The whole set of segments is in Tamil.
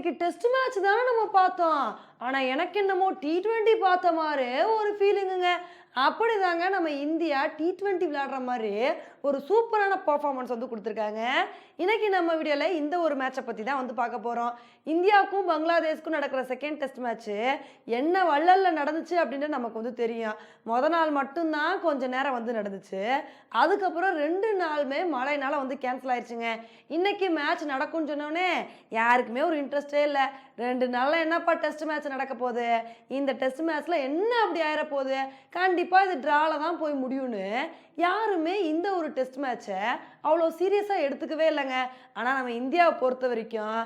இன்னைக்கு டெஸ்ட் மேட்ச் தானே நம்ம பார்த்தோம். ஆனால் எனக்கு என்னமோ டி ட்வெண்ட்டி பார்த்த மாதிரி ஒரு ஃபீலிங்குங்க அப்படிதாங்க நம்ம இந்தியா டி ட்வெண்ட்டி விளையாடுற மாதிரி ஒரு சூப்பரான பர்ஃபார்மன்ஸ் வந்து கொடுத்துருக்காங்க. இன்னைக்கு நம்ம வீடியோவில் இந்த ஒரு மேட்சை பற்றி தான் வந்து பார்க்க போகிறோம் இந்தியாவுக்கும் பங்களாதேஷ்க்கும் நடக்கிற செகண்ட் டெஸ்ட் மேட்ச்சு என்ன வள்ளலில் நடந்துச்சு அப்படின்றது நமக்கு வந்து தெரியும். மொதல் நாள் மட்டும்தான் கொஞ்ச நேரம் வந்து நடந்துச்சு. அதுக்கப்புறம் ரெண்டு நாளுமே மழைனால வந்து கேன்சல் ஆயிடுச்சுங்க இன்னைக்கு மேட்ச் நடக்கும்னு சொன்னோடனே யாருக்குமே ஒரு இன்ட்ரெஸ்டே இல்லை. ரெண்டு நாளில் என்னப்பா டெஸ்ட் மேட்ச் நடக்க போகுது? இந்த டெஸ்ட் மேட்ச்சில் என்ன அப்படி ஆயிர போகுது? கண்டிப்பாக இது ட்ராவில் தான் போய் முடியும்னு யாருமே இந்த ஒரு டெஸ்ட் மேட்சை அவ்வளோ சீரியஸாக எடுத்துக்கவே இல்லைங்க. ஆனால் நம்ம இந்தியாவை பொறுத்த வரைக்கும்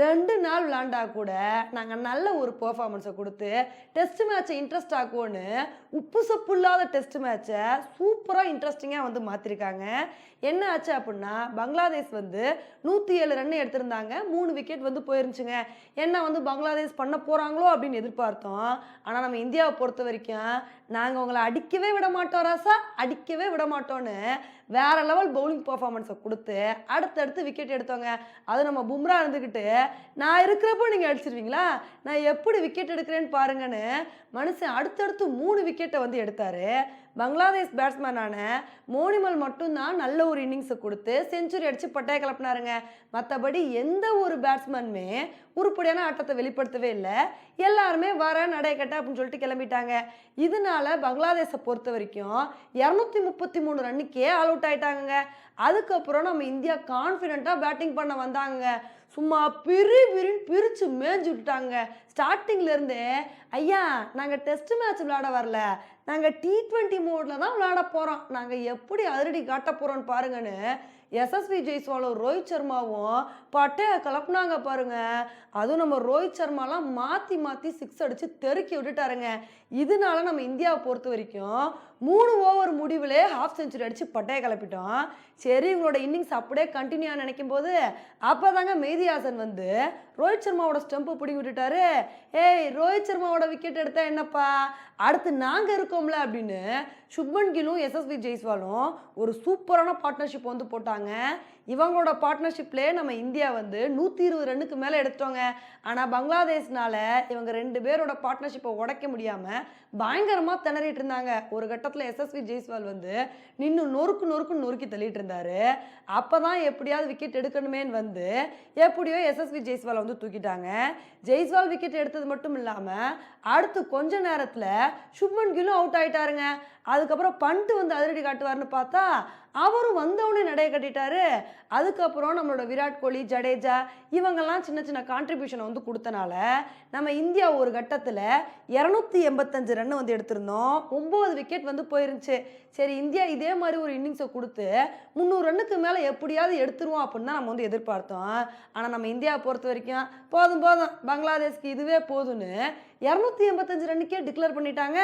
ரெண்டு நாள் விளாண்டா கூட நாங்கள் நல்ல ஒரு பெர்ஃபார்மன்ஸை கொடுத்து டெஸ்ட் மேட்சை இன்ட்ரெஸ்ட் ஆக்குவோன்னு உப்பு சப்பு இல்லாத டெஸ்ட் மேட்சை சூப்பராக இன்ட்ரெஸ்டிங்காக வந்து மாற்றிருக்காங்க என்ன ஆச்சு அப்படின்னா பங்களாதேஷ் வந்து நூற்றி ஏழு ரன் எடுத்திருந்தாங்க. மூணு விக்கெட் வந்து போயிருந்துச்சுங்க. என்ன வந்து பங்களாதேஷ் பண்ண போகிறாங்களோ அப்படின்னு எதிர்பார்த்தோம். ஆனால் நம்ம இந்தியாவை பொறுத்த வரைக்கும் நாங்கள் உங்களை அடிக்கவே விட மாட்டோம் ராசா அடிக்கவே விட மாட்டோன்னு வேற லெவல் பவுலிங் பர்ஃபார்மன்ஸை கொடுத்து அடுத்தடுத்து விக்கெட் எடுத்தோங்க அது நம்ம பும்ரா இருந்துக்கிட்டு நான் இருக்கிறப்போ நீங்கள் அடிச்சிருவீங்களா? நான் எப்படி விக்கெட் எடுக்கிறேன்னு பாருங்கன்னு மனுஷன் அடுத்தடுத்து மூணு விக்கெட்டை வந்து எடுத்தார். பங்களாதேஷ் பேட்ஸ்மேனான மோனிமல் மட்டும்தான் நல்ல ஒரு இன்னிங்ஸை கொடுத்து செஞ்சுரி அடித்து பட்டாய கிளப்பினாருங்க மற்றபடி எந்த ஒரு பேட்ஸ்மேனுமே உருப்படியான ஆட்டத்தை வெளிப்படுத்தவே இல்லை. எல்லாருமே வர நடை கட்ட அப்படின்னு சொல்லிட்டு கிளம்பிட்டாங்க. இதனால பங்களாதேஷை பொறுத்த வரைக்கும் இரநூத்தி முப்பத்தி மூணு ரன்னுக்கே ஆல் அவுட் ஆயிட்டாங்க அதுக்கப்புறம் நம்ம இந்தியா கான்ஃபிடென்ட்டாக பேட்டிங் பண்ண வந்தாங்க சும்மா பிரி பிரின்னு பிரித்து மேய்ஞ்சு விட்டுட்டாங்க. ஸ்டார்டிங்லேருந்தே ஐயா நாங்கள் டெஸ்ட் மேட்ச் விளையாட வரல. நாங்கள் டி ட்வெண்ட்டி மோடில் தான் விளையாட போகிறோம் நாங்கள் எப்படி அதிரடி காட்ட போகிறோன்னு பாருங்கன்னு எஸ்எஸ்வி ஜெய்ஸ்வாலும் ரோஹித் சர்மாவும் பட்டையை கலப்புனாங்க பாருங்க. அதுவும் நம்ம ரோஹித் சர்மாலாம் மாற்றி மாற்றி சிக்ஸ் அடித்து தெருக்கி விட்டுட்டாருங்க. இதனால நம்ம இந்தியாவை பொறுத்த வரைக்கும் மூணு ஓவர் முடிவிலே ஹாஃப் செஞ்சுரி அடித்து பட்டையை கிளப்பிட்டோம் சரி இவங்களோட இன்னிங்ஸ் அப்படியே கண்டினியூ நினைக்கும் போது அப்போ தாங்க மெய்தியாசன் வந்து ரோஹித் சர்மாவோட ஸ்டெம்பை பிடிங்கி விட்டுட்டாரு. ஏய் ரோஹித் சர்மாவோட விக்கெட் எடுத்தா என்னப்பா? அடுத்து நாங்கள் இருக்கோம்ல அப்படின்னு சுப்மன் கிலும் எஸ்எஸ்வி ஜெய்ஸ்வாலும் ஒரு சூப்பரான பார்ட்னர்ஷிப் வந்து போட்டாங்க. இவங்களோட பார்ட்னர்ஷிப்லேயே நம்ம இந்தியா வந்து நூற்றி இருபது ரன்னுக்கு மேலே எடுத்துட்டோங்க. ஆனால் பங்களாதேஷ்னால இவங்க ரெண்டு பேரோட பார்ட்னர்ஷிப்பை உடைக்க முடியாமல் பயங்கரமாக திணறிட்டு இருந்தாங்க. ஒரு கட்டத்தில் எஸ்எஸ்வி ஜெய்ஸ்வால் வந்து நின்று நொறுக்கு நொறுக்கு நொறுக்கி தள்ளிட்டு இருந்தாரு. அப்போ தான் எப்படியாவது விக்கெட் எடுக்கணுமேன்னு வந்து எப்படியோ எஸ்எஸ்வி ஜெய்ஸ்வால் வந்து தூக்கிட்டாங்க. ஜெய்ஸ்வால் விக்கெட் எடுத்தது மட்டும் இல்லாமல் அடுத்து கொஞ்ச நேரத்தில் சுப்மன் கிலும் அவுட் ஆகிட்டாருங்க அதுக்கப்புறம் பண்ட்டு வந்து அதிரடி காட்டுவார்னு பார்த்தா அவரும் வந்தவொடனே நடைய கட்டிட்டாரு. அதுக்கப்புறம் நம்மளோட விராட் கோலி ஜடேஜா இவங்கெல்லாம் சின்ன சின்ன கான்ட்ரிபியூஷனை வந்து கொடுத்தனால நம்ம இந்தியா ஒரு கட்டத்தில் இரநூத்தி எண்பத்தஞ்சு ரன் வந்து எடுத்திருந்தோம். ஒம்பது விக்கெட் வந்து போயிருந்துச்சு. சரி இந்தியா இதே மாதிரி ஒரு இன்னிங்ஸை கொடுத்து முந்நூறு ரன்னுக்கு மேலே எப்படியாவது எடுத்துருவோம் அப்படின்னு தான் நம்ம வந்து எதிர்பார்த்தோம். ஆனால் நம்ம இந்தியாவை பொறுத்த வரைக்கும் போதும் போதும். பங்களாதேஷ்க்கு இதுவே போதும்னு இரநூத்தி எண்பத்தஞ்சு ரன்னுக்கே டிக்ளேர் பண்ணிட்டாங்க.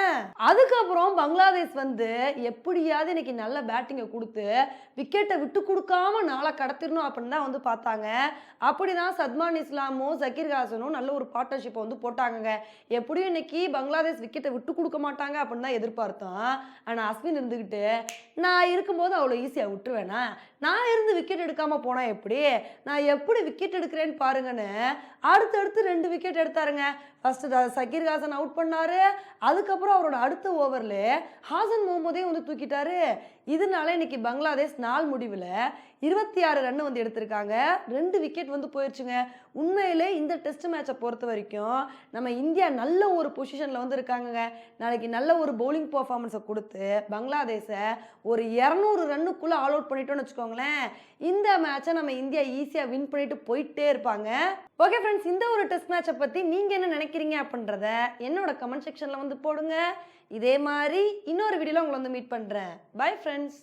அதுக்கப்புறம் பங்களாதேஷ் வந்து எப்படியாவது இன்னைக்கு நல்ல பேட்டிங்கை கொடுத்து விக்கெட்டை விட்டு கொடுக்காம நாளை கடத்திடணும் அப்படின்னு தான் வந்து பார்த்தாங்க. அப்படி தான் சத்மான் இஸ்லாமும் ஜக்கீர் ஹாசனும் நல்ல ஒரு பார்ட்னர்ஷிப்பை வந்து போட்டாங்கங்க. எப்படியும் இன்னைக்கு பங்களாதேஷ் விக்கெட்டை விட்டு கொடுக்க மாட்டாங்க அப்படின்னு தான் எதிர்பார்த்தோம். ஆனால் அஸ்வின் இருந்துக்கிட்டு நான் இருக்கும்போது அவ்வளோ ஈஸியாக விட்டுருவேனா? நான் இருந்து விக்கெட் எடுக்காமல் போனால் எப்படி? நான் எப்படி விக்கெட் எடுக்கிறேன்னு பாருங்கன்னு அடுத்தடுத்து ரெண்டு விக்கெட் எடுத்தாருங்க. ஃபஸ்ட்டு ஜக்கீர் ஹாசன் அவுட் பண்ணாரு. அதுக்கப்புறம் அவரோட அடுத்த ஓவரில் ஹாசன் முகமதையும் வந்து தூக்கிட்டாரு. இதனால இன்னைக்கு பங்களாதேஷ் நாள் முடிவில் இருபத்தி ஆறு ரன் வந்து எடுத்திருக்காங்க. ரெண்டு விக்கெட் வந்து போயிடுச்சுங்க உண்மையிலே இந்த டெஸ்ட் மேட்சை பொறுத்த வரைக்கும் நம்ம இந்தியா நல்ல ஒரு பொசிஷனில் வந்து இருக்காங்கங்க. நாளைக்கு நல்ல ஒரு பவுலிங் பர்ஃபார்மன்ஸை கொடுத்து பங்களாதேஷை ஒரு இரநூறு ரன்னுக்குள்ளே ஆல் அவுட் பண்ணிட்டோம்னு வச்சுக்கோங்களேன். இந்த மேட்சை நம்ம இந்தியா ஈஸியாக வின் பண்ணிட்டு போயிட்டே இருப்பாங்க. ஓகே ஃப்ரெண்ட்ஸ் இந்த ஒரு டெஸ்ட் மேட்சை பற்றி நீங்கள் என்ன நினைக்கிறீங்க அப்படின்றத என்னோட கமெண்ட் செக்ஷனில் வந்து போடுங்க. இதே மாதிரி இன்னொரு வீடியோவில் உங்களை வந்து மீட் பண்ணுறேன் பை ஃப்ரெண்ட்ஸ்